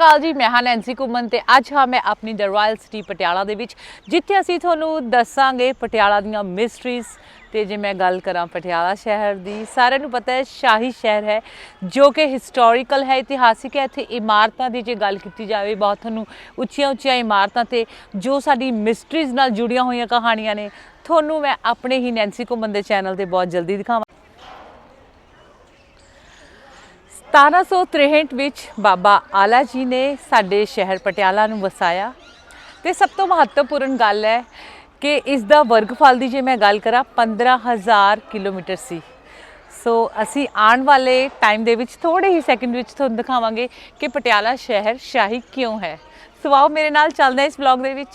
ਕਾਲ ਜੀ, ਮੈਂ ਹਾਂ ਨੈਂਸੀ ਕੁਮਨ ਤੇ ਅੱਜ ਹਾਂ ਮੈਂ ਆਪਣੀ ਦ ਰਾਇਲ ਸਿਟੀ ਪਟਿਆਲਾ ਦੇ ਵਿੱਚ, ਜਿੱਥੇ ਅਸੀਂ ਤੁਹਾਨੂੰ ਦੱਸਾਂਗੇ ਪਟਿਆਲਾ ਦੀਆਂ ਮਿਸਟਰੀਜ਼ ਤੇ ਜੇ ਮੈਂ ਗੱਲ ਕਰਾਂ ਪਟਿਆਲਾ ਸ਼ਹਿਰ ਦੀ, ਸਾਰਿਆਂ ਨੂੰ ਪਤਾ ਹੈ ਸ਼ਾਹੀ ਸ਼ਹਿਰ ਹੈ, ਜੋ ਕਿ ਹਿਸਟੋਰੀਕਲ ਹੈ, ਇਤਿਹਾਸਿਕ ਹੈ, ਇੱਥੇ ਇਮਾਰਤਾਂ ਦੀ ਜੇ ਗੱਲ ਕੀਤੀ ਜਾਵੇ, ਬਹੁਤ ਤੁਹਾਨੂੰ ਉੱਚੀਆਂ ਉੱਚੀਆਂ ਇਮਾਰਤਾਂ ਤੇ ਜੋ ਸਾਡੀ ਮਿਸਟਰੀਜ਼ ਨਾਲ ਜੁੜੀਆਂ ਹੋਈਆਂ ਕਹਾਣੀਆਂ ਨੇ, ਤੁਹਾਨੂੰ ਮੈਂ ਆਪਣੇ ਹੀ ਨੈਂਸੀ ਕੁਮਨ ਦੇ ਚੈਨਲ ਤੇ ਬਹੁਤ ਜਲਦੀ ਦਿਖਾਵਾਂ। 1763 ਵਿੱਚ ਬਾਬਾ ਆਲਾ ਜੀ ਨੇ ਸਾਡੇ ਸ਼ਹਿਰ ਪਟਿਆਲਾ ਨੂੰ ਵਸਾਇਆ। ਤੇ ਸਭ ਤੋਂ ਮਹੱਤਵਪੂਰਨ ਗੱਲ ਹੈ ਕਿ ਇਸ ਦਾ ਵਰਗਫਲ ਦੀ ਜੇ ਮੈਂ ਗੱਲ ਕਰਾਂ 15000 ਕਿਲੋਮੀਟਰ ਸੀ। ਸੋ ਅਸੀਂ ਆਉਣ ਵਾਲੇ ਟਾਈਮ ਦੇ ਵਿੱਚ ਥੋੜੇ ਹੀ ਸੈਕਿੰਡ ਵਿੱਚ ਤੁਹਾਨੂੰ ਦਿਖਾਵਾਂਗੇ ਕਿ ਪਟਿਆਲਾ ਸ਼ਹਿਰ ਸ਼ਾਹੀ ਕਿਉਂ ਹੈ। ਸੋ ਆਓ ਮੇਰੇ ਨਾਲ ਚੱਲਦੇ ਇਸ ਵਲੌਗ ਦੇ ਵਿੱਚ।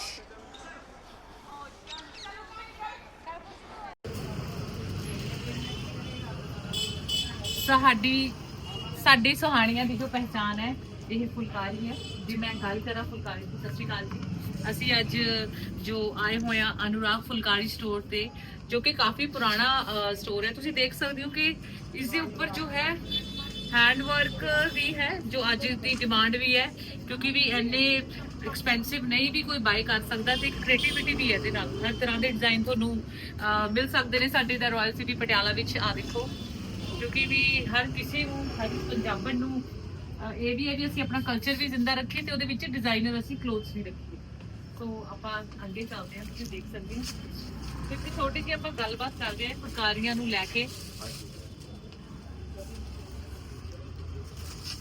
ਸਾਡੀ ਸਾਡੀ ਸੁਹਾਣੀਆਂ ਦੀ ਜੋ ਪਹਿਚਾਨ ਹੈ, ਇਹ ਫੁਲਕਾਰੀ ਹੈ। ਜੇ ਮੈਂ ਗੱਲ ਕਰਾਂ ਫੁਲਕਾਰੀ ਦੀ, ਸਤਿ ਸ਼੍ਰੀ ਅਕਾਲ ਜੀ। ਅਸੀਂ ਅੱਜ ਜੋ ਆਏ ਹੋਏ ਆ ਅਨੁਰਾਗ ਫੁਲਕਾਰੀ ਸਟੋਰ ਤੇ, ਜੋ ਕਿ ਕਾਫੀ ਪੁਰਾਣਾ ਸਟੋਰ ਹੈ। ਤੁਸੀਂ ਦੇਖ ਸਕਦੇ ਹੋ ਕਿ ਇਸ ਦੇ ਉੱਪਰ ਜੋ ਹੈ ਹੈਂਡ ਵਰਕ ਵੀ ਹੈ, ਜੋ ਅੱਜ ਦੀ ਡਿਮਾਂਡ ਵੀ ਹੈ, ਕਿਉਂਕਿ ਵੀ ਇੰਨੇ ਐਕਸਪੈਂਸਿਵ ਨਹੀਂ ਵੀ ਕੋਈ ਬਾਈ ਕਰ ਸਕਦਾ ਤੇ ਕ੍ਰੀਏਟੀਵਿਟੀ ਵੀ ਹੈ ਇਹਦੇ ਨਾਲ। ਹਰ ਤਰ੍ਹਾਂ ਦੇ ਡਿਜ਼ਾਈਨ ਤੁਹਾਨੂੰ ਮਿਲ ਸਕਦੇ ਨੇ। ਸਾਡੇ ਦਾ ਰਾਇਲ ਸਿਟੀ ਪਟਿਆਲਾ ਵਿੱਚ ਆ ਦੇਖੋ। ਕਿਉਂਕਿ ਵੀ ਹਰ ਕਿਸੇ ਨੂੰ ਹਰ ਪੰਜਾਬਣ ਨੂੰ ਅਹ, ਇਹ ਵੀ ਹੈ ਵੀ ਅਸੀਂ ਆਪਣਾ ਕਲਚਰ ਵੀ ਜ਼ਿੰਦਾ ਰੱਖੀਏ ਤੇ ਉਹਦੇ ਵਿੱਚ ਡਿਜ਼ਾਈਨਰ ਅਸੀਂ ਕਲੋਥਸ ਵੀ ਰੱਖੀਏ। ਸੋ ਆਪਾਂ ਅੱਗੇ ਚੱਲਦੇ ਹਾਂ ਤੁਸੀਂ ਦੇਖ ਸਕਦੇ ਹੋ। ਤੇ ਇੱਕ ਛੋਟੀ ਜਿਹੀ ਆਪਾਂ ਗੱਲਬਾਤ ਕਰਦੇ ਹਾਂ ਫੁਲਕਾਰੀਆਂ ਨੂੰ ਲੈ ਕੇ।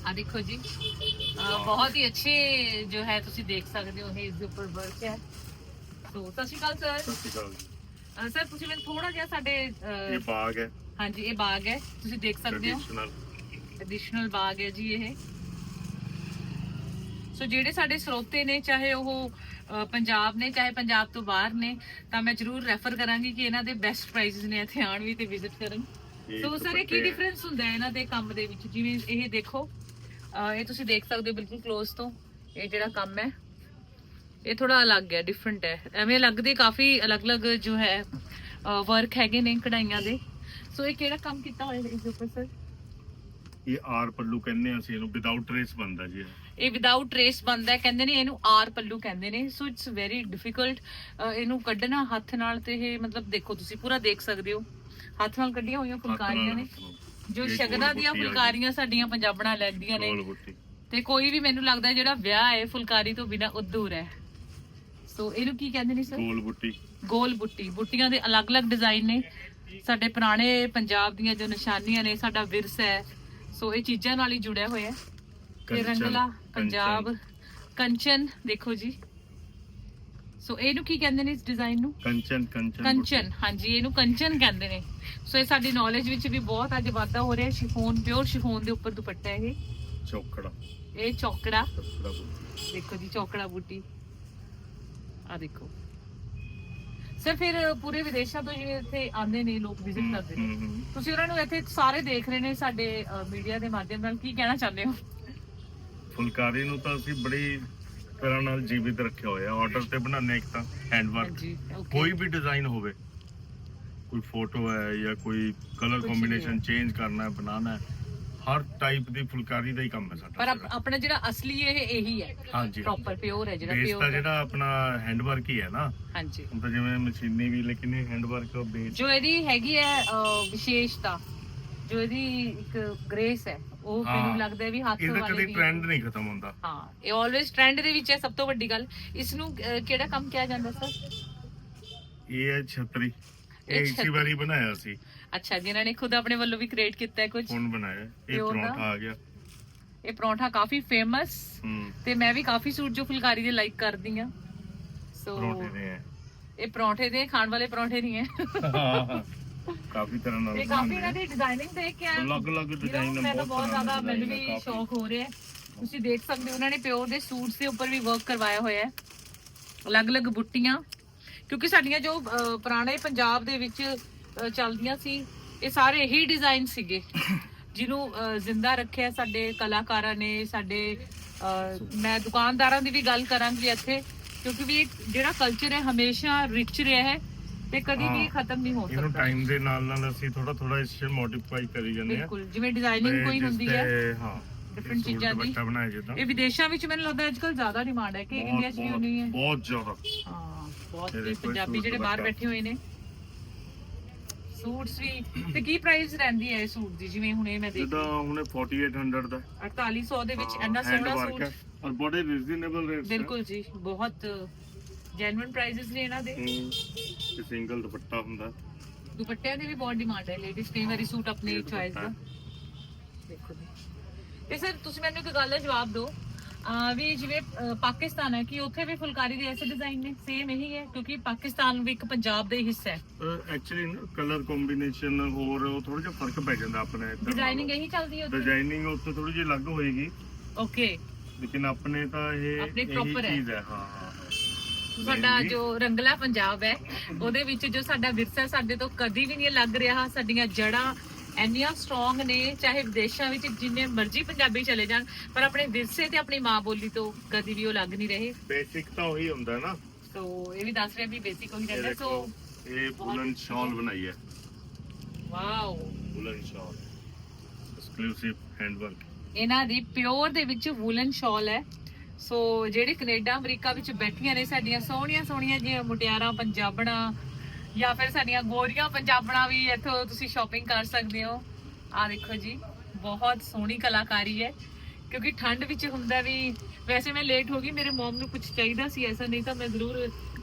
ਆ ਦੇਖੋ ਜੀ ਅਹ, ਬਹੁਤ ਹੀ ਅੱਛੇ ਜੋ ਹੈ ਤੁਸੀਂ ਦੇਖ ਸਕਦੇ ਹੋ ਇਹ ਇਸ ਦੇ ਉੱਪਰ ਵਰਕ ਹੈ। ਸੋ ਸਤਿ ਸ਼੍ਰੀ ਅਕਾਲ ਸਰ ਸਤਿ ਸ਼੍ਰੀ ਅਕਾਲ ਜੀ। ਸਰ ਤੁਸੀਂ ਮੈਨੂੰ ਥੋੜਾ ਜਿਹਾ ਸਾਡੇ ਅਹ, ਇਹ ਬਾਗ ਹੈ। ਹਾਂਜੀ ਇਹ ਬਾਗ ਹੈ। ਤੁਸੀਂ ਦੇਖ ਸਕਦੇ ਹੋ। ਟ੍ਰੈਡੀਸ਼ਨਲ ਐਡੀਸ਼ਨਲ ਬਾਗ ਹੈ ਜੀ ਇਹ। ਸੋ ਜਿਹੜੇ ਸਾਡੇ ਸਰੋਤੇ ਨੇ ਚਾਹੇ ਉਹ ਅ, ਪੰਜਾਬ ਨੇ ਚਾਹੇ ਪੰਜਾਬ ਤੋਂ ਬਾਹਰ ਨੇ ਤਾਂ ਮੈਂ ਜਰੂਰ ਰੈਫਰ ਕਰਾਂਗੀ ਕਿ ਇਹਨਾਂ ਦੇ ਬੈਸਟ ਪ੍ਰਾਈਸਸ ਨੇ ਇੱਥੇ ਆਣ ਵੀ ਤੇ ਵਿਜ਼ਿਟ ਕਰਨ। ਸੋ ਸਰ ਇਹ ਕੀ ਡਿਫਰੈਂਸ ਹੁੰਦਾ ਹੈ ਇਹਨਾਂ ਦੇ ਕੰਮ ਦੇ ਵਿੱਚ? ਜਿਵੇਂ ਇਹ ਦੇਖੋ ਅ, ਇਹ ਤੁਸੀਂ ਦੇਖ ਸਕਦੇ ਹੋ ਬਿਲਕੁਲ ক্লোਜ਼ ਤੋਂ। ਇਹ ਜਿਹੜਾ ਕੰਮ ਹੈ ਇਹ ਥੋੜਾ ਅਲੱਗ ਹੈ ਡਿਫਰੈਂਟ ਹੈ। ਐਵੇਂ ਲੱਗਦੇ ਕਾਫੀ ਅਲੱਗ-ਅਲੱਗ ਜੋ ਹੈ ਵਰਕ ਹੈਗੇ ਨੇ ਕਢਾਈਆਂ ਦੇ। ਸੋ ਇਹ ਕਿਹੜਾ ਕੰਮ ਕੀਤਾ ਹੋਇਆ ਇਸ ਦੇ ਉੱਪਰ ਸਰ ਇਹ ਆਰ ਪੱਲੂ ਕਹਿੰਦੇ ਆ ਅਸੀਂ ਇਹਨੂੰ ਵਿਦਆਊਟ ਟ੍ਰੇਸ ਬੰਦਾ ਜੀ ਇਹ। ਵਿਦਆਊਟ ਟ੍ਰੇਸ ਬੰਦਾ ਕਹਿੰਦੇ ਨੇ ਇਹਨੂੰ ਆਰ ਪੱਲੂ ਕਹਿੰਦੇ ਨੇ। ਸੋ ਇਟਸ ਵੈਰੀ ਡਿਫਿਕਲਟ ਇਹਨੂੰ ਕੱਢਣਾ ਹੱਥ ਨਾਲ ਤੇ ਇਹ ਮਤਲਬ ਦੇਖੋ ਤੁਸੀਂ ਪੂਰਾ ਦੇਖ ਸਕਦੇ ਹੋ। ਹੱਥ ਨਾਲ ਕੱਢੀਆਂ ਹੋਈਆਂ ਫੁਲਕਾਰੀਆਂ ਨੇ। ਜੋ ਸ਼ਗਨਾਂ ਗੋਲ ਦੀਆਂ ਫੁਲਕਾਰੀਆਂ ਸਾਡੀਆਂ ਪੰਜਾਬਣਾਂ ਲੈਂਦੀਆਂ ਨੇ। ਤੇ ਕੋਈ ਵੀ ਮੈਨੂੰ ਲੱਗਦਾ ਜਿਹੜਾ ਵਿਆਹ ਹੈ ਫੁਲਕਾਰੀ ਤੋਂ ਬਿਨਾ ਅਧੂਰਾ ਹੈ। ਸੋ ਇਹਨੂੰ ਕੀ ਕਹਿੰਦੇ ਨੇ ਸਰ ਗੋਲ ਬੁੱਟੀ। ਗੋਲ ਬੁੱਟੀ। ਬੁੱਟੀਆਂ ਦੇ ਅਲੱਗ-ਅਲੱਗ ਡਿਜ਼ਾਈਨ ਨੇ। ਸਾਡੇ ਪੁਰਾਣੇ ਪੰਜਾਬ ਦੀਆਂ ਜੋ ਨਿਸ਼ਾਨੀਆਂ ਨੇ ਸਾਡਾ ਵਿਰਸਾ ਹੈ ਸੋ ਇਹ ਚੀਜ਼ਾਂ ਨਾਲ ਹੀ ਜੁੜਿਆ ਹੋਇਆ ਹੈ। ਤੇ ਕੰਚਨ, ਰੰਗਲਾ। ਪੰਜਾਬ ਕੰਚਨ ਦੇਖੋ ਜੀ। ਸੋ ਇਹਨੂੰ ਕੀ ਕਹਿੰਦੇ ਨੇ ਇਸ ਡਿਜ਼ਾਈਨ ਨੂੰ? ਕੰਚਨ ਕੰਚਨ ਕੰਚਨ ਹਾਂਜੀ ਇਹਨੂੰ ਕੰਚਨ ਕਹਿੰਦੇ ਨੇ। ਸੋ ਇਹ ਸਾਡੀ ਨੌਲੇਜ ਵਿੱਚ ਵੀ ਬਹੁਤ ਅੱਜ ਵਾਧਾ ਹੋ ਰਿਹਾ ਸ਼ਿਫੋਨ ਪਿਓਰ ਸ਼ਿਫੋਨ ਦੇ ਉੱਪਰ ਦੁਪੱਟਾ ਹੈ ਇਹ। ਬੁੱਟੀ, ਚੌਕੜਾ। ਇਹ ਚੌਕੜਾ। ਚੌਕੜਾ ਬੁੱਟੀ। ਦੇਖੋ ਜੀ ਚੌਕੜਾ ਬੂਟੀ। ਆ ਦੇਖੋ। ਸਰ ਫਿਰ ਪੂਰੇ ਵਿਦੇਸ਼ਾਂ ਤੋਂ ਜਿਵੇਂ ਇੱਥੇ ਆਉਂਦੇ ਨੇ ਲੋਕ ਵਿਜ਼ਿਟ ਕਰਦੇ ਨੇ। ਤੁਸੀਂ ਉਹਨਾਂ ਨੂੰ ਇੱਥੇ ਸਾਰੇ ਦੇਖ ਰਹੇ ਨੇ ਸਾਡੇ ਮੀਡੀਆ ਦੇ ਮਾਧਿਅਮ ਨਾਲ। ਕੀ ਕਹਿਣਾ ਚਾਹੁੰਦੇ ਹੋ? ਫੁਲਕਾਰੀ ਨੂੰ ਤਾਂ ਅਸੀਂ ਬੜੀ ਤਰ੍ਹਾਂ ਨਾਲ ਜੀਵਿਤ ਰੱਖਿਆ ਹੋਇਆ। ਆਰਡਰ ਤੇ ਬਣਾਉਂਦੇ ਇੱਕ ਤਾਂ ਹੈਂਡ ਵਰਕ ਹਾਂਜੀ ਓਕੇ ਕੋਈ ਵੀ ਡਿਜ਼ਾਈਨ ਹੋਵੇ ਕੋਈ ਫੋਟੋ ਹੈ ਜਾਂ ਕੋਈ ਕਲਰ ਕੰਬੀਨੇਸ਼ਨ ਚੇਂਜ ਕਰਨਾ ਹੈ ਬਣਾਉਣਾ ਹੈ ਹਰ ਟਾਈਪ ਦੀ ਫੁਲਕਾਰੀ ਦਾ ਹੀ ਕੰਮ ਹੈ ਪਰ ਸਾਡਾ ਆਪ- ਆਪਣਾ ਜਿਹੜਾ ਅਸਲੀ ਇਹ ਇਹੀ ਹੈ। ਹਾਂਜੀ ਪ੍ਰੋਪਰ ਪਿਓਰ ਹੈ ਜਿਹੜਾ ਬੇਸ ਪਿਓਰ ਤਾਂ ਜਿਹੜਾ ਆਪਣਾ ਹੈਂਡ ਵਰਕ ਹੀ ਹੈ ਨਾ। ਹਾਂਜੀ। ਹੁਣ ਤਾਂ ਜਿਵੇਂ ਮਸ਼ੀਨੀ ਵੀ ਲੇਕਿਨ ਇਹ ਹੈਂਡ ਵਰਕ ਬੇਸ ਜੋ ਇਹਦੀ ਹੈਗੀ ਹੈ ਅਹ, ਵਿਸ਼ੇਸ਼ਤਾ ਜੋ ਇਹਦੀ ਇੱਕ ਗ੍ਰੇਸ ਹੈ ਉਹ ਹਾਂ। ਮੈਨੂੰ ਲੱਗਦਾ ਹੈ ਵੀ ਹੱਥ ਇਹਦਾ ਵਾਲੇ ਕਦੇ ਟ੍ਰੈਂਡ ਨਹੀਂ ਖਤਮ ਹੁੰਦਾ। ਹਾਂ ਇਹ ਆਲਵੇਸ ਟ੍ਰੈਂਡ ਦੇ ਵਿੱਚ ਹੈ ਸਭ ਤੋਂ ਵੱਡੀ ਗੱਲ। ਇਸ ਨੂੰ ਅਹ, ਕਿਹੜਾ ਕੰਮ ਕਿਹਾ ਜਾਂਦਾ ਸਰ? ਇਹ ਹੈ ਛਤਰੀ। ਇਹ ਇਹ ਇਸੇ ਛਤਰੀ। ਵਾਰੀ ਬਣਾਇਆ ਸੀ। ਅੱਛਾ ਜਿਨ੍ਹਾਂ ਨੇ ਖੁਦ ਆਪਣੇ ਵੱਲੋਂ ਵੀ ਕ੍ਰੀਏਟ ਕੀਤਾ ਹੈ ਕੁਝ? ਹੁਣ ਬਣਾਇਆ ਇਹ ਦਾ? ਪਰੌਂਠਾ ਆ ਗਿਆ। ਇਹ ਪਰੌਂਠਾ ਕਾਫੀ ਫੇਮਸ ਹੂੰ। ਤੇ ਮੈਂ ਵੀ ਕਾਫੀ ਸੂਟ ਜੋ ਫੁਲਕਾਰੀ ਦੇ ਲਾਈਕ ਕਰਦੀ ਆ ਸੋ ਪਰੌਂਠੇ ਨੇ ਹੈ। ਇਹ ਪਰੌਂਠੇ ਦੇ ਖਾਣ ਵਾਲੇ ਪਰੌਂਠੇ ਨਹੀਂ ਹੈ। ਕਾਫੀ ਤਰ੍ਹਾਂ ਨਾਲ ਇਹ ਕਾਫੀ ਇਹਨਾਂ ਦੀ ਡਿਜ਼ਾਈਨਿੰਗ ਦੇਖ ਕੇ ਆਇਆ। ਅਲੱਗ-ਅਲੱਗ design ਮੈਂ ਤਾਂ ਬਹੁਤ ਤਰ੍ਹਾਂ ਜ਼ਿਆਦਾ ਦੇ ਮੈਨੂੰ design ਵੀ ਹੈ, ਸ਼ੌਕ ਹੋ ਰਿਹਾ ਹੈ। ਤੁਸੀਂ ਦੇਖ ਸਕਦੇ ਹੋ ਉਹਨਾਂ ਨੇ ਪਿਓਰ ਦੇ ਸੂਟਸ ਦੇ ਉੱਪਰ ਵੀ ਵਰਕ ਕਰਵਾਇਆ ਹੋਇਆ ਹੈ। ਅਲੱਗ-ਅਲੱਗ ਬੁੱਟੀਆਂ ਕਿਉਂਕਿ ਸਾਡੀਆਂ ਜੋ ਅਹ, ਪੁਰਾਣੇ ਪੰਜਾਬ ਦੇ ਵਿੱਚ ਚੱਲਦੀਆਂ ਸੀ। ਇਹ ਸਾਰੇ ਇਹੀ ਡਿਜ਼ਾਈਨ ਸੀਗੇ। ਜਿਹਨੂੰ ਜ਼ਿੰਦਾ ਰੱਖਿਆ ਸਾਡੇ ਕਲਾਕਾਰਾਂ ਨੇ ਸਾਡੇ ਮੈਂ ਦੁਕਾਨਦਾਰਾਂ ਦੀ ਵੀ ਗੱਲ ਕਰਾਂਗੀ ਇੱਥੇ ਕਿਉਂਕਿ ਵੀ ਜਿਹੜਾ ਕਲਚਰ ਹੈ ਹਮੇਸ਼ਾ ਰਿਚ ਰਿਹਾ ਹੈ ਤੇ ਕਦੀ ਵੀ ਹਾਂ। ਖਤਮ ਨਹੀਂ ਹੋ ਇਹਨੂੰ ਸਕਦਾ। ਟਾਈਮ ਦੇ ਨਾਲ ਨਾਲ ਅਸੀਂ ਥੋੜਾ ਥੋੜਾ ਇਸ ਚ ਮੋਡੀਫਾਈ ਕਰੀ ਜਾਂਦੇ ਆ ਬਿਲਕੁਲ ਜਿਵੇਂ ਡਿਜ਼ਾਈਨਿੰਗ ਕੋਈ ਹੁੰਦੀ ਹੈ ਹਾਂ ਡਿਫਰੈਂਟ ਚੀਜ਼ਾਂ ਦੀ। ਇਹ ਵਿਦੇਸ਼ਾਂ ਵਿੱਚ ਮੈਨੂੰ ਲੱਗਦਾ ਅੱਜ ਕੱਲ ਜ਼ਿਆਦਾ ਡਿਮਾਂਡ ਹੈ ਕਿ ਇੰਡੀਆ 'ਚ ਵੀ ਉਨੀ ਹੈ। ਬਹੁਤ ਜ਼ਿਆਦਾ। ਹਾਂ ਬਹੁਤ ਹੀ ਪੰਜਾਬੀ ਜਿਹੜੇ ਬਾਹਰ। ਬੈਠੇ ਹੋਏ ਨੇ ਸੂਟਸ ਵੀ ਤੇ ਕੀ ਪ੍ਰਾਈਸ ਰਹਿੰਦੀ ਹੈ ਇਹ ਸੂਟ ਦੀ? ਜਿਵੇਂ ਹੁਣ ਮੈਂ ਦੇਖ। ਜਿੱਦਾਂ ਹੁਣੇ 4800 ਦਾ। 4800 ਦੇ ਵਿੱਚ ਇੰਨਾ ਸੋਹਣਾ ਸੂਟ। ਔਰ ਬੜੇ ਰੀਜ਼ਨੇਬਲ ਰੇਟਸ ਬਿਲਕੁਲ ਜੀ ਬਹੁਤ ਜੈਨੂਇਨ ਪ੍ਰਾਈਸਸ ਨੇ ਇਹਨਾਂ ਦੇ। ਤੇ ਸਿੰਗਲ ਦੁਪੱਟਾ ਹੁੰਦਾ। ਦੁਪੱਟਿਆਂ ਦੀ ਵੀ ਬਹੁਤ ਡਿਮਾਂਡ ਹੈ ਲੇਡੀਜ਼ ਕਈ ਵਾਰੀ ਸੂਟ ਆਪਣੀ ਚੁਆਇਸ ਦਾ। ਦੇਖੋ ਜੀ। ਤੇ ਸਰ ਤੁਸੀਂ ਮੈਨੂੰ ਇੱਕ ਗੱਲ ਦਾ ਜਵਾਬ ਦਿਓ। ਆ ਵੀ ਜਿਵੇਂ ਅ, ਪਾਕਿਸਤਾਨ ਹੈ ਕਿ ਉੱਥੇ ਵੀ ਫੁਲਕਾਰੀ ਦੇ ਐਸੇ ਡਿਜ਼ਾਈਨ ਨੇ ਸੇਮ ਇਹੀ ਹੈ ਕਿਉਂਕਿ ਪਾਕਿਸਤਾਨ ਵੀ ਇੱਕ ਪੰਜਾਬ ਦਾ ਹੀ। ਹਿੱਸਾ ਹੈ ਐਕਚੁਅਲੀ ਕਲਰ ਕੰਬੀਨੇਸ਼ਨ ਹੋਰ ਉਹ ਥੋੜਾ ਜਿਹਾ ਫ਼ਰਕ ਪੈ ਜਾਂਦਾ ਆਪਣੇ ਡਿਜ਼ਾਈਨਿੰਗ ਇਹੀ ਚੱਲਦੀ ਹੈ ਉੱਥੇ? ਡਿਜ਼ਾਈਨਿੰਗ ਉੱਥੇ ਥੋੜੀ ਜਿਹੀ ਅਲੱਗ ਹੋਏਗੀ। ਓਕੇ ਲੇਕਿਨ ਆਪਣੇ ਤਾਂ ਇਹ ਆਪਣੇ ਇਹੀ proper ਹੈ। ਚੀਜ਼ ਹੈ ਹਾਂ। ਹਾਂ ਸਾਡਾ ਜੋ ਰੰਗਲਾ ਪੰਜਾਬ ਹੈ ਉਹਦੇ ਵਿੱਚ ਜੋ ਸਾਡਾ ਵਿਰਸਾ ਸਾਡੇ ਤੋਂ ਕਦੀ ਵੀ ਨਹੀਂ ਲੱਗ ਰਿਹਾ ਸਾਡੀਆਂ ਜੜਾਂ ਇੰਨੀਆਂ ਸਟਰੋਂਗ ਨੇ ਚਾਹੇ ਵਿਦੇਸ਼ਾਂ ਵਿੱਚ ਜਿੰਨੇ ਮਰਜ਼ੀ ਪੰਜਾਬੀ ਚਲੇ ਜਾਣ ਪਰ ਆਪਣੇ ਵਿਰਸੇ ਤੇ ਆਪਣੀ ਮਾਂ ਬੋਲੀ ਤੋਂ ਕਦੀ ਵੀ ਉਹ ਲੱਗ ਨਹੀਂ ਰਹੇ। ਬੇਸਿਕ ਤਾਂ ਉਹੀ ਹੁੰਦਾ ਨਾ। ਸੋ ਇਹ ਵੀ ਦੱਸ ਰਿਹਾ ਵੀ ਬੇਸਿਕ ਉਹੀ ਰਹਿੰਦਾ। ਸੋ ਇਹ ਵੂਲਨ ਸ਼ਾਲ ਬਣਾਈ ਹੈ। ਵਾਓ ਵੂਲਨ ਸ਼ਾਲ। ਐਕਸਕਲੂਸਿਵ ਹੈਂਡਵਰਕ ਇਹਨਾਂ ਦੀ ਪਿਓਰ ਦੇ ਵਿੱਚ ਵੂਲਨ ਸ਼ਾਲ ਹੈ। ਸੋ ਜਿਹੜੇ ਕੈਨੇਡਾ ਅਮਰੀਕਾ ਵਿੱਚ ਬੈਠੀਆਂ ਨੇ ਸਾਡੀਆਂ ਸੋਹਣੀਆਂ ਸੋਹਣੀਆਂ ਜਿਹੀਆਂ ਮੁਟਿਆਰਾਂ ਪੰਜਾਬਣਾ ਜਾਂ ਫਿਰ ਸਾਡੀਆਂ ਗੋਰੀਆਂ ਪੰਜਾਬਣਾ ਵੀ ਇੱਥੋਂ ਤੁਸੀਂ ਸ਼ਾਪਿੰਗ ਕਰ ਸਕਦੇ ਹੋ। ਆ ਦੇਖੋ ਜੀ, ਬਹੁਤ ਸੋਹਣੀ ਕਲਾਕਾਰੀ ਹੈ, ਕਿਉਂਕਿ ਠੰਡ ਵਿੱਚ ਹੁੰਦਾ ਵੀ ਵੈਸੇ ਮੈਂ ਲੇਟ ਹੋ ਗਈ, ਮੇਰੇ ਮਮ ਨੂੰ ਕੁਝ ਚਾਹੀਦਾ ਸੀ, ਐਸਾ ਨਹੀਂ ਤਾਂ ਮੈਂ ਜ਼ਰੂਰ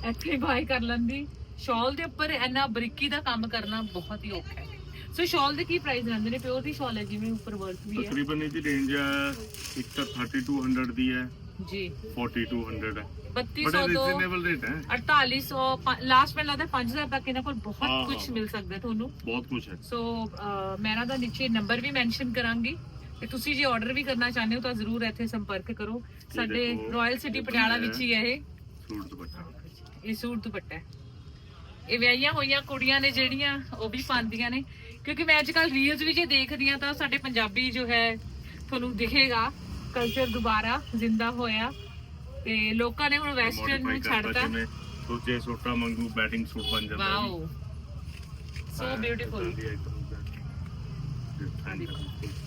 ਇੱਥੇ ਬਾਈ ਕਰ ਲੈਂਦੀ। ਸ਼ਾਲ ਦੇ ਉੱਪਰ ਇੰਨਾ ਬਰੀਕੀ ਦਾ ਕੰਮ ਕਰਨਾ ਬਹੁਤ ਹੀ ਔਖਾ ਹੈ। ਸੋ ਸ਼ਾਲ ਦੇ ਕੀ ਪ੍ਰਾਈਸ ਰਹਿੰਦੇ ਨੇ? ਪਿਓਰ ਦੀ ਸ਼ਾਲ ਹੈ, ਜਿਵੇਂ ਉੱਪਰ ਵਰਕ ਵੀ ਹੈ। ਤਕਰੀਬਨ ਇਹਦੀ ਰੇਂਜ ਹੈ ਇੱਕ ਤਾਂ 3200 ਦੀ ਹੈ। ਜੀ। 4200 ਹੈ। 3200 ਬੜੇ ਤੋਂ ਰੀਜ਼ਨੇਬਲ ਰੇਟ ਹੈ। 4800 ਲਾਸਟ ਮੈਨੂੰ ਲੱਗਦਾ 5000 ਤੱਕ ਇਹਨਾਂ ਕੋਲ ਬਹੁਤ ਹਾਂ, ਕੁਝ ਹਾਂ। ਮਿਲ ਸਕਦਾ ਤੁਹਾਨੂੰ। ਬਹੁਤ ਕੁਝ ਹੈ। ਸੋ ਅਹ, ਮੈਂ ਇਹਨਾਂ ਦਾ ਨੀਚੇ ਨੰਬਰ ਵੀ ਮੈਂਸ਼ਨ ਕਰਾਂਗੀ। ਤੇ ਤੁਸੀਂ ਜੇ ਆਰਡਰ ਵੀ ਕਰਨਾ ਚਾਹੁੰਦੇ ਹੋ ਤਾਂ ਜ਼ਰੂਰ ਇੱਥੇ ਸੰਪਰਕ ਕਰੋ। ਸਾਡੇ ਰਾਇਲ ਸਿਟੀ ਪਟਿਆਲਾ ਵਿੱਚ ਹੀ ਹੈ ਇਹ। ਸੂਟ ਦੁਪੱਟਾ। ਇਹ ਸੂਟ ਦੁਪੱਟਾ ਹੈ। ਇਹ ਵਿਆਹੀਆਂ ਹੋਈਆਂ ਕੁੜੀਆਂ ਨੇ ਜਿਹੜੀਆਂ ਉਹ ਵੀ ਪਾਉਂਦੀਆਂ ਨੇ। ਕਿਉਂਕਿ ਮੈਂ ਅੱਜ ਕੱਲ ਰੀਲਸ ਵੀ ਜੇ ਦੇਖਦੀ ਆ ਤਾਂ ਸਾਡੇ ਪੰਜਾਬੀ ਜੋ ਹੈ ਤੁਹਾਨੂੰ ਦਿਖੇਗਾ। ਕਲਚਰ ਦੁਬਾਰਾ ਜ਼ਿੰਦਾ ਹੋਇਆ ਤੇ ਲੋਕਾਂ ਨੇ ਹੁਣ ਵੈਸਟਰਨ ਨੂੰ ਛੱਡਤਾ। ਦੂਜੇ ਸੂਟਾਂ ਵਾਂਗੂ ਬੈਟਿੰਗ ਸੂਟ ਬਣ ਜਾਂਦਾ ਹੈ। ਵਾਓ ਸੋ ਬਿਊਟੀਫੁਲ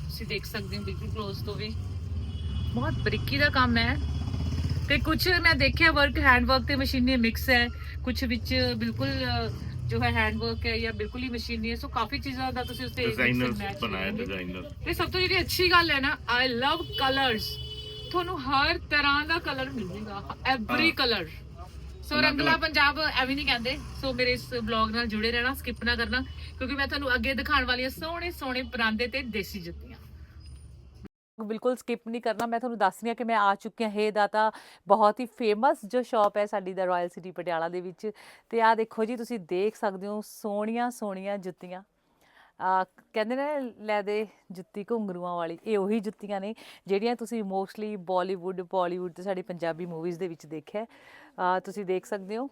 ਤੁਸੀਂ ਦੇਖ ਸਕਦੇ ਹੋ ਬਿਲਕੁਲ ক্লোਜ਼ ਤੋਂ ਵੀ। ਬਹੁਤ ਬਰੀਕੀ ਦਾ ਕੰਮ ਹੈ। ਤੇ ਕੁਝ ਮੈਂ ਦੇਖਿਆ ਵਰਕ ਹੈਂਡ ਵਰਕ ਤੇ ਮਸ਼ੀਨੀ ਮਿਕਸ ਹੈ। ਕੁਝ ਵਿੱਚ ਬਿਲਕੁਲ ਜੋ ਹੈ ਹੈਂਡ ਵਰਕ ਹੈ ਜਾਂ ਬਿਲਕੁਲ ਹੀ ਮਸ਼ੀਨੀ ਹੈ ਸੋ ਕਾਫੀ ਚੀਜ਼ਾਂ ਦਾ ਤੁਸੀਂ ਉਸ ਤੇ ਡਿਜ਼ਾਈਨਰ ਬਣਾਇਆ। ਡਿਜ਼ਾਈਨਰ ਤੇ ਸਭ ਤੋਂ ਜਿਹੜੀ ਅੱਛੀ ਗੱਲ ਹੈ ਨਾ ਆਈ ਲਵ ਕਲਰਸ ਤੁਹਾਨੂੰ ਹਰ ਤਰ੍ਹਾਂ ਦਾ ਕਲਰ ਮਿਲੇਗਾ ਐਵਰੀ। ਕਲਰ ਸੋ ਰੰਗਲਾ। ਪੰਜਾਬ ਐਵੇਂ ਨਹੀਂ ਕਹਿੰਦੇ ਸੋ ਮੇਰੇ ਇਸ ਬਲੌਗ ਨਾਲ ਜੁੜੇ ਰਹਿਣਾ ਸਕਿਪ ਨਾ ਕਰਨਾ ਕਿਉਂਕਿ ਮੈਂ ਤੁਹਾਨੂੰ ਅੱਗੇ ਦਿਖਾਉਣ ਵਾਲੀ ਹਾਂ ਸੋਹਣੇ ਸੋਹਣੇ ਪਰਾਂਦੇ ਤੇ ਦੇਸੀ ਜੁੱਤੀਆਂ ਬਿਲਕੁਲ ਸਕਿਪ ਨਹੀਂ ਕਰਨਾ। ਮੈਂ ਤੁਹਾਨੂੰ ਦੱਸ ਰਹੀ ਹਾਂ ਕਿ ਮੈਂ ਆ ਚੁੱਕੀ ਹਾਂ। ਹੇ ਦਾਤਾ ਬਹੁਤ ਹੀ ਫੇਮਸ ਜੋ ਸ਼ਾਪ ਹੈ ਸਾਡੀ ਦਾ ਰਾਇਲ ਸਿਟੀ ਪਟਿਆਲਾ ਦੇ ਵਿੱਚ। ਤੇ ਆ ਦੇਖੋ ਜੀ, ਤੁਸੀਂ ਦੇਖ ਸਕਦੇ ਹੋ ਸੋਹਣੀਆਂ ਸੋਹਣੀਆਂ ਜੁੱਤੀਆਂ। ਆ, ਕਹਿੰਦੇ ਨੇ ਲੈ ਦੇ ਜੁੱਤੀ ਘੁੰਗਰੂਆਂ ਵਾਲੀ। ਇਹ ਉਹੀ ਜੁੱਤੀਆਂ ਨੇ ਜਿਹੜੀਆਂ ਤੁਸੀਂ ਮੋਸਟਲੀ ਬਾਲੀਵੁੱਡ ਬਾਲੀਵੁੱਡ ਤੇ ਸਾਡੀ ਪੰਜਾਬੀ ਮੂਵੀਜ਼ ਦੇ ਵਿੱਚ ਦੇਖਿਆ ਆ, ਤੁਸੀਂ ਦੇਖ ਸਕਦੇ ਹੋ।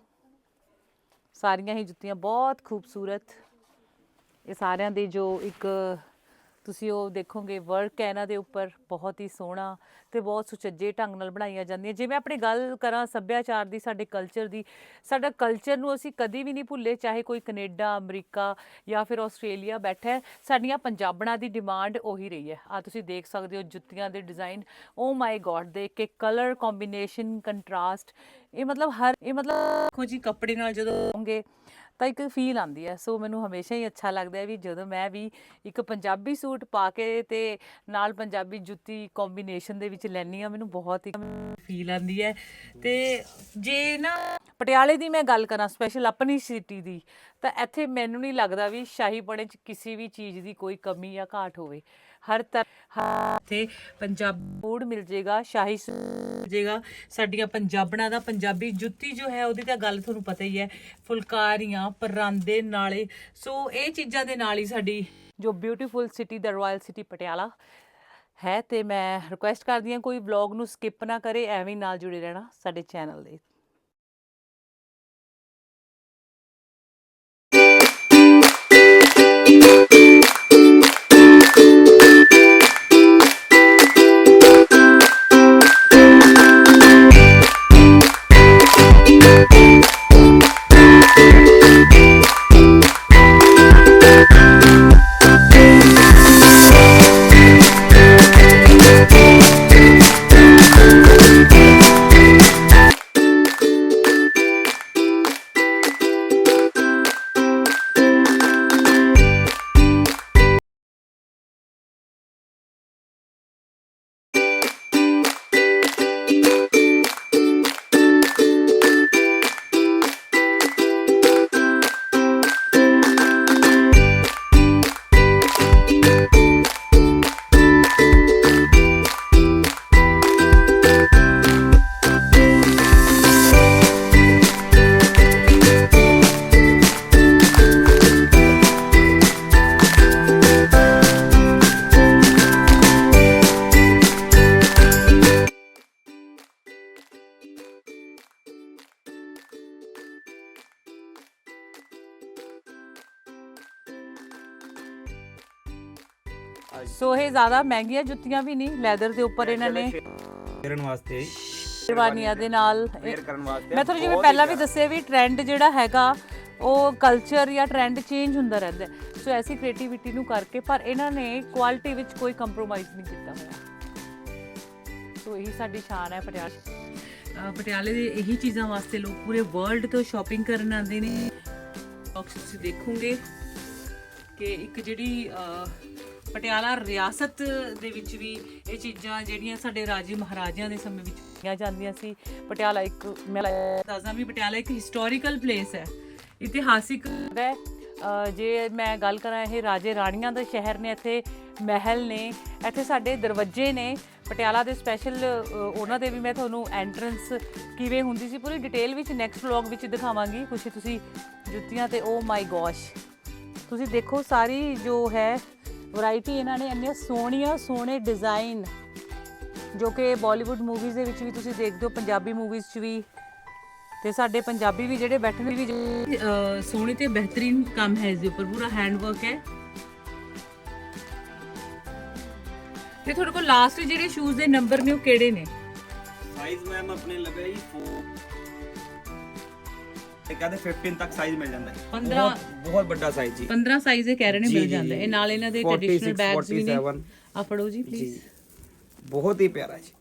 ਸਾਰੀਆਂ ਹੀ ਜੁੱਤੀਆਂ ਬਹੁਤ ਖੂਬਸੂਰਤ। ਇਹ ਸਾਰਿਆਂ ਦੇ ਜੋ ਇੱਕ ਤੁਸੀਂ ਉਹ ਦੇਖੋਗੇ ਵਰਕ ਹੈ ਇਹਨਾਂ ਦੇ ਉੱਪਰ, ਬਹੁਤ ਹੀ ਸੋਹਣਾ ਤੇ ਬਹੁਤ ਸੁਚੱਜੇ ਢੰਗ ਨਾਲ ਬਣਾਈਆਂ ਜਾਂਦੀਆਂ। ਜੇ ਮੈਂ ਆਪਣੀ ਗੱਲ ਕਰਾਂ ਸੱਭਿਆਚਾਰ ਦੀ, ਸਾਡੇ ਕਲਚਰ ਦੀ, ਸਾਡਾ ਕਲਚਰ ਨੂੰ ਅਸੀਂ ਕਦੀ ਵੀ ਨਹੀਂ ਭੁੱਲੇ, ਚਾਹੇ ਕੋਈ ਕੈਨੇਡਾ, ਅਮਰੀਕਾ ਜਾਂ ਫਿਰ ਆਸਟ੍ਰੇਲੀਆ ਬੈਠਾ ਸਾਡੀਆਂ ਪੰਜਾਬਣਾਂ ਦੀ ਡਿਮਾਂਡ ਉਹੀ ਰਹੀ ਹੈ। ਆ ਤੁਸੀਂ ਦੇਖ ਸਕਦੇ ਹੋ ਜੁੱਤੀਆਂ ਦੇ ਡਿਜ਼ਾਈਨ ਓ ਮਾਈ ਗॉड ਦੇ ਕੇ ਕਲਰ ਕੰਬੀਨੇਸ਼ਨ ਕੰਟਰਾਸਟ ਇਹ ਮਤਲਬ ਹਰ, ਇਹ ਮਤਲਬ ਦੇਖੋ ਜੀ, ਕੱਪੜੇ ਨਾਲ ਜਦੋਂ ਹੋਗੇ ਤਾਂ ਇੱਕ ਫੀਲ ਆਉਂਦੀ ਹੈ। ਸੋ ਮੈਨੂੰ ਹਮੇਸ਼ਾ ਹੀ ਅੱਛਾ ਲੱਗਦਾ ਹੈ ਵੀ ਜਦੋਂ ਮੈਂ ਵੀ ਇੱਕ ਪੰਜਾਬੀ ਸੂਟ ਪਾ ਕੇ ਤੇ ਨਾਲ ਪੰਜਾਬੀ ਜੁੱਤੀ ਕੰਬੀਨੇਸ਼ਨ ਦੇ ਵਿੱਚ ਲੈਣੀ ਆ ਮੈਨੂੰ ਬਹੁਤ ਹੀ ਫੀਲ ਆਉਂਦੀ ਹੈ। ਤੇ ਜੇ ਨਾ ਪਟਿਆਲੇ ਦੀ ਮੈਂ ਗੱਲ ਕਰਾਂ ਸਪੈਸ਼ਲ ਆਪਣੀ ਸਿਟੀ ਦੀ, ਤਾਂ ਇੱਥੇ ਮੈਨੂੰ ਨਹੀਂ ਲੱਗਦਾ ਵੀ ਸ਼ਾਹੀ ਬਣੇ ਚ ਕਿਸੇ ਵੀ ਚੀਜ਼ ਦੀ ਕੋਈ ਕਮੀ ਜਾਂ ਘਾਟ ਹੋਵੇ। ਹਰ ਤਰ੍ਹਾਂ ਤੇ ਪੰਜਾਬ ਫੂਡ ਮਿਲ ਜੇਗਾ, ਸ਼ਾਹੀ ਮਿਲ ਜੇਗਾ। ਸਾਡੀਆਂ ਪੰਜਾਬਣਾਂ ਦਾ ਪੰਜਾਬੀ ਜੁੱਤੀ ਜੋ ਹੈ, ਉਹਦੀ ਤਾਂ ਗੱਲ ਤੁਹਾਨੂੰ ਪਤਾ ਹੀ ਹੈ। ਫੁਲਕਾਰੀਆਂ, ਪਰਾਂਦੇ ਨਾਲੇ, ਸੋ ਇਹ ਚੀਜ਼ਾਂ ਦੇ ਨਾਲ ਹੀ ਸਾਡੀ ਜੋ ਬਿਊਟੀਫੁਲ ਸਿਟੀ ਦਾ ਰਾਇਲ ਸਿਟੀ ਪਟਿਆਲਾ ਹੈ। ਤੇ ਮੈਂ ਰਿਕੁਐਸਟ ਕਰਦੀ ਹਾਂ, ਕੋਈ ਵਲੌਗ ਨੂੰ ਸਕਿਪ ਨਾ ਕਰੇ, ਐਵੇਂ ਨਾਲ ਜੁੜੇ ਰਹਿਣਾ ਸਾਡੇ ਚੈਨਲ ਦੇ। ਸੋ ਇਹ ਜ਼ਿਆਦਾ ਮਹਿੰਗੀਆਂ ਜੁੱਤੀਆਂ ਵੀ ਨਹੀਂ ਲੈਦਰ ਦੇ ਉੱਪਰ ਇਹਨਾਂ ਨੇ। ਫੇਰਨ ਵਾਸਤੇ ਸ਼ੇਰਵਾਨੀਆਂ ਦੇ ਨਾਲ। ਵੇਅਰ ਕਰਨ ਵਾਸਤੇ। ਮੈਂ ਤੁਹਾਨੂੰ ਜਿਵੇਂ ਹੀ ਪਹਿਲਾਂ ਵੀ। ਦੱਸਿਆ ਵੀ ਟ੍ਰੈਂਡ ਜਿਹੜਾ ਹੈਗਾ ਉਹ ਕਲਚਰ ਜਾਂ ਟ੍ਰੈਂਡ ਚੇਂਜ ਹੁੰਦਾ ਰਹਿੰਦਾ ਹੈ। ਸੋ ਐਸੀ ਕ੍ਰੀਏਟੀਵਿਟੀ ਨੂੰ ਕਰਕੇ ਪਰ ਇਹਨਾਂ ਨੇ ਕੁਆਲਿਟੀ ਵਿੱਚ ਕੋਈ ਕੰਪਰੋਮਾਈਜ਼ ਨਹੀਂ ਕੀਤਾ ਹੋਇਆ। ਸੋ ਇਹੀ ਸਾਡੀ ਸ਼ਾਨ ਹੈ ਪਟਿਆਲੇ। ਪਟਿਆਲੇ ਦੇ ਇਹੀ ਚੀਜ਼ਾਂ ਵਾਸਤੇ ਲੋਕ ਪੂਰੇ ਵਰਲਡ ਤੋਂ ਸ਼ਾਪਿੰਗ ਕਰਨ ਆਉਂਦੇ ਨੇ। ਬਾਕਸ ਤੁਸੀਂ ਦੇਖੋਗੇ ਕਿ ਇੱਕ ਜਿਹੜੀ ਪਟਿਆਲਾ ਰਿਆਸਤ ਦੇ ਵਿੱਚ ਵੀ ਇਹ ਚੀਜ਼ਾਂ ਜਿਹੜੀਆਂ ਸਾਡੇ ਰਾਜੇ ਮਹਾਰਾਜਿਆਂ ਦੇ ਸਮੇਂ ਵਿੱਚ ਕੀਤੀਆਂ ਜਾਂਦੀਆਂ ਸੀ। ਪਟਿਆਲਾ ਇੱਕ ਮੈਂ ਦੱਸਦਾ ਵੀ ਪਟਿਆਲਾ ਇੱਕ ਹਿਸਟੋਰੀਕਲ ਪਲੇਸ ਹੈ। ਇਤਿਹਾਸਿਕ ਹੈ। ਜੇ ਮੈਂ ਗੱਲ ਕਰਾਂ, ਇਹ ਰਾਜੇ ਰਾਣੀਆਂ ਦਾ ਸ਼ਹਿਰ ਨੇ, ਇੱਥੇ ਮਹਿਲ ਨੇ, ਇੱਥੇ ਸਾਡੇ ਦਰਵਾਜ਼ੇ ਨੇ। ਪਟਿਆਲਾ ਦੇ ਸਪੈਸ਼ਲ ਉਹਨਾਂ ਦੇ ਵੀ ਮੈਂ ਤੁਹਾਨੂੰ ਐਂਟਰੈਂਸ ਕਿਵੇਂ ਹੁੰਦੀ ਸੀ, ਪੂਰੀ ਡਿਟੇਲ ਵਿੱਚ ਨੈਕਸਟ ਵਲੌਗ ਵਿੱਚ ਦਿਖਾਵਾਂਗੀ। ਕੁਛ ਤੁਸੀਂ ਜੁੱਤੀਆਂ ਤੇ ਓ ਮਾਈ ਗੋਸ਼ ਤੁਸੀਂ ਦੇਖੋ ਸਾਰੀ ਜੋ ਹੈ ਵੈਰਾਈਟੀ ਇਹਨਾਂ ਨੇ ਇੰਨੀਆਂ ਸੋਹਣੀਆਂ ਸੋਹਣੇ ਡਿਜ਼ਾਈਨ ਜੋ ਕਿ ਬਾਲੀਵੁੱਡ ਮੂਵੀਜ਼ ਦੇ ਵਿੱਚ ਵੀ ਤੁਸੀਂ ਦੇਖਦੇ ਹੋ ਪੰਜਾਬੀ ਮੂਵੀਜ਼ 'ਚ ਵੀ ਤੇ ਸਾਡੇ ਪੰਜਾਬੀ ਵੀ ਜਿਹੜੇ ਬੈਠੇ ਨੇ ਵੀ ਸੋਹਣੇ ਤੇ ਬਿਹਤਰੀਨ ਕੰਮ ਹੈ ਇਸ ਦੇ ਉੱਪਰ ਪੂਰਾ ਹੈਂਡ ਵਰਕ ਹੈ। ਤੇ ਤੁਹਾਡੇ ਕੋਲ ਲਾਸਟ ਜਿਹੜੇ ਸ਼ੂਜ਼ ਦੇ ਨੰਬਰ ਨੇ ਉਹ ਕਿਹੜੇ ਨੇ? ਸਾਈਜ਼ ਮੈਮ ਆਪਣੇ ਲੱਗਾ ਜੀ 4 ਇਹ ਕਹਿੰਦੇ 15 ਤੱਕ ਸਾਈਜ਼ ਮਿਲ ਜਾਂਦਾ ਹੈ 15 ਬਹੁਤ ਵੱਡਾ ਸਾਈਜ਼ ਜੀ। 15 ਸਾਈਜ਼ ਇਹ ਕਹਿ ਰਹੇ ਨੇ ਮਿਲ ਜਾਂਦਾ। ਹੈ। ਇਹ। ਨਾਲ ਇਹਨਾਂ ਦੇ 46, ਟ੍ਰੈਡੀਸ਼ਨਲ ਬੈਗਸ ਵੀ ਨੇ। 47 ਆ ਫੜੋ ਜੀ ਪਲੀਜ਼ ਬਹੁਤ ਹੀ ਪਿਆਰਾ ਜੀ।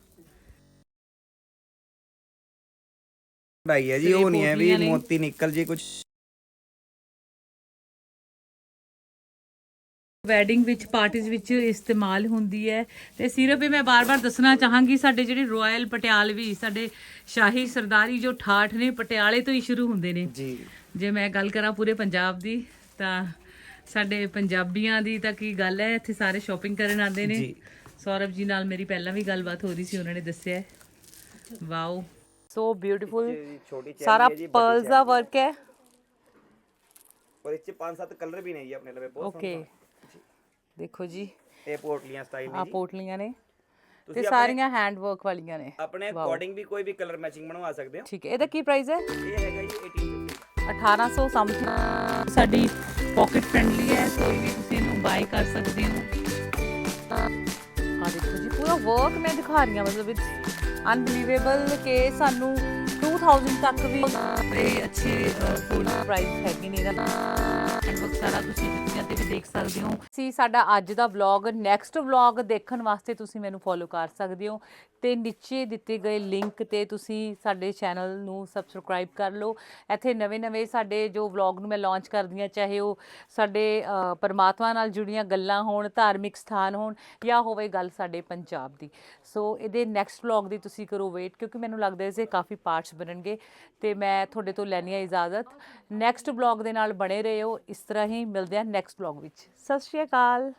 ਭਾਈ ਹੈ ਜੀ ਉਹ ਨਹੀਂ ਹੈ ਵੀ। ਮੋਤੀ ਨਿਕਲ ਜੀ ਕੁਝ ਵੈਡਿੰਗ ਵਿੱਚ ਪਾਰਟੀਆਂ ਵਿੱਚ ਇਸਤੇਮਾਲ ਹੁੰਦੀ ਹੈ। ਤੇ ਸਿਰਫ ਇਹ ਮੈਂ ਬਾਰ-ਬਾਰ ਦੱਸਣਾ ਚਾਹਾਂਗੀ ਸਾਡੇ ਜਿਹੜੇ ਰਾਇਲ ਪਟਿਆਲਵੀ ਸਾਡੇ ਸ਼ਾਹੀ ਸਰਦਾਰੀ ਜੋ ਠਾਠ ਨੇ ਪਟਿਆਲੇ ਤੋਂ ਹੀ ਸ਼ੁਰੂ ਹੁੰਦੇ ਨੇ। ਜੀ। ਜੇ ਮੈਂ ਗੱਲ ਕਰਾਂ ਪੂਰੇ ਪੰਜਾਬ ਦੀ ਤਾਂ ਸਾਡੇ ਪੰਜਾਬੀਆਂ ਦੀ ਤਾਂ ਕੀ ਗੱਲ ਹੈ ਇੱਥੇ ਸਾਰੇ ਸ਼ਾਪਿੰਗ ਕਰਨ ਆਉਂਦੇ ਨੇ। ਜੀ। ਸੌਰਵ ਜੀ ਨਾਲ ਮੇਰੀ ਪਹਿਲਾਂ ਵੀ ਗੱਲਬਾਤ ਹੋ ਰਹੀ ਸੀ ਉਹਨਾਂ ਨੇ ਦੱਸਿਆ ਹੈ। ਵਾਓ। ਸੋ ਬਿਊਟੀਫੁਲ ਛੋਟੀ ਚੈਨ ਸਾਰਾ ਪਰਲਸ ਦਾ ਵਰਕ ਹੈ। ਔਰ ਇਸ ਚ ਪੰਜ ਸੱਤ ਕਲਰ ਵੀ ਨੇ ਜੀ ਆਪਣੇ ਲਵੇ ਬਹੁਤ ਓਕੇ ਦੇਖੋ ਜੀ। ਇਹ ਪੋਟਲੀਆਂ ਸਟਾਈਲ ਆ ਨੇ ਜੀ। ਪੋਟਲੀਆਂ ਨੇ। ਤੇ ਤੁਸੀਂ ਸਾਰੀਆਂ ਹੈਂਡ ਵਰਕ ਵਾਲੀਆਂ ਨੇ। ਆਪਣੇ ਅਕੋਰਡਿੰਗ ਵੀ ਕੋਈ ਵੀ ਕਲਰ ਮੈਚਿੰਗ ਬਣਵਾ ਸਕਦੇ ਹੋ। ਠੀਕ ਹੈ ਇਹਦਾ ਕੀ ਪ੍ਰਾਈਸ ਹੈ? ਇਹ ਹੈਗਾ ਜੀ 1850 1800 ਸਮਥਿੰਗ ਸਾਡੀ ਪਾਕਟ ਫ੍ਰੈਂਡਲੀ ਹੈ ਕੋਈ ਵੀ ਤੁਸੀਂ ਇਹਨੂੰ ਬਾਈ ਕਰ ਸਕਦੇ ਹੋ। ਆ ਦੇਖੋ ਜੀ ਪੂਰਾ ਵਰਕ ਮੈਂ ਦਿਖਾ ਰਹੀ ਹਾਂ ਮਤਲਬ ਇਟਸ ਅਨਬਲੀਵੇਬਲ ਕਿ ਸਾਨੂੰ 2000 ਤੱਕ ਵੀ ਬੜੇ ਅੱਛੇ ਫੁੱਲ ਪ੍ਰਾਈਸ ਹੈਗੇ ਨੇ ਇਹਦਾ। ਐਂਡ ਵਰਕ ਸਾਰਾ ਤੁਸੀਂ ਜੁੱਤੀਆਂ ਤੇ ਵੀ ਦੇਖ ਸਕਦੇ ਹੋ। ਸੀ ਸਾਡਾ ਅੱਜ ਦਾ ਵਲੌਗ ਨੈਕਸਟ ਵਲੌਗ ਦੇਖਣ ਵਾਸਤੇ ਤੁਸੀਂ ਮੈਨੂੰ ਫੋਲੋ ਕਰ ਸਕਦੇ ਹੋ। ਤੇ ਨੀਚੇ ਦਿੱਤੇ ਗਏ ਲਿੰਕ ਤੇ ਤੁਸੀਂ ਸਾਡੇ ਚੈਨਲ ਨੂੰ ਸਬਸਕ੍ਰਾਈਬ ਕਰ ਲਓ। ਇੱਥੇ ਨਵੇਂ-ਨਵੇਂ ਸਾਡੇ ਜੋ ਵਲੌਗ ਨੂੰ ਮੈਂ ਲਾਂਚ ਕਰਦੀ ਹਾਂ, ਚਾਹੇ ਉਹ ਸਾਡੇ ਪਰਮਾਤਮਾ ਨਾਲ ਜੁੜੀਆਂ ਗੱਲਾਂ ਹੋਣ, ਧਾਰਮਿਕ ਸਥਾਨ ਹੋਣ ਜਾਂ ਹੋਵੇ ਗੱਲ ਸਾਡੇ ਪੰਜਾਬ ਦੀ। ਸੋ ਇਹਦੇ ਨੈਕਸਟ ਵਲੌਗ ਦੀ ਤੁਸੀਂ ਕਰੋ ਵੇਟ ਕਿਉਂਕਿ ਮੈਨੂੰ ਲੱਗਦਾ ਇਸੇ ਕਾਫੀ ਪਾਰਟਸ ਬਣਨਗੇ ਤੇ ਮੈਂ ਤੁਹਾਡੇ ਤੋਂ ਲੈਣੀ ਆ ਇਜਾਜ਼ਤ। ਨੈਕਸਟ ਵਲੌਗ ਦੇ ਨਾਲ ਬਣੇ ਰਹੋ। ਇਸ ਤਰ੍ਹਾਂ ਹੀ ਮਿਲਦੇ ਆ ਨੈਕਸਟ ਵਲੌਗ ਵਿੱਚ। ਸਤਿ ਸ਼੍ਰੀ ਅਕਾਲ।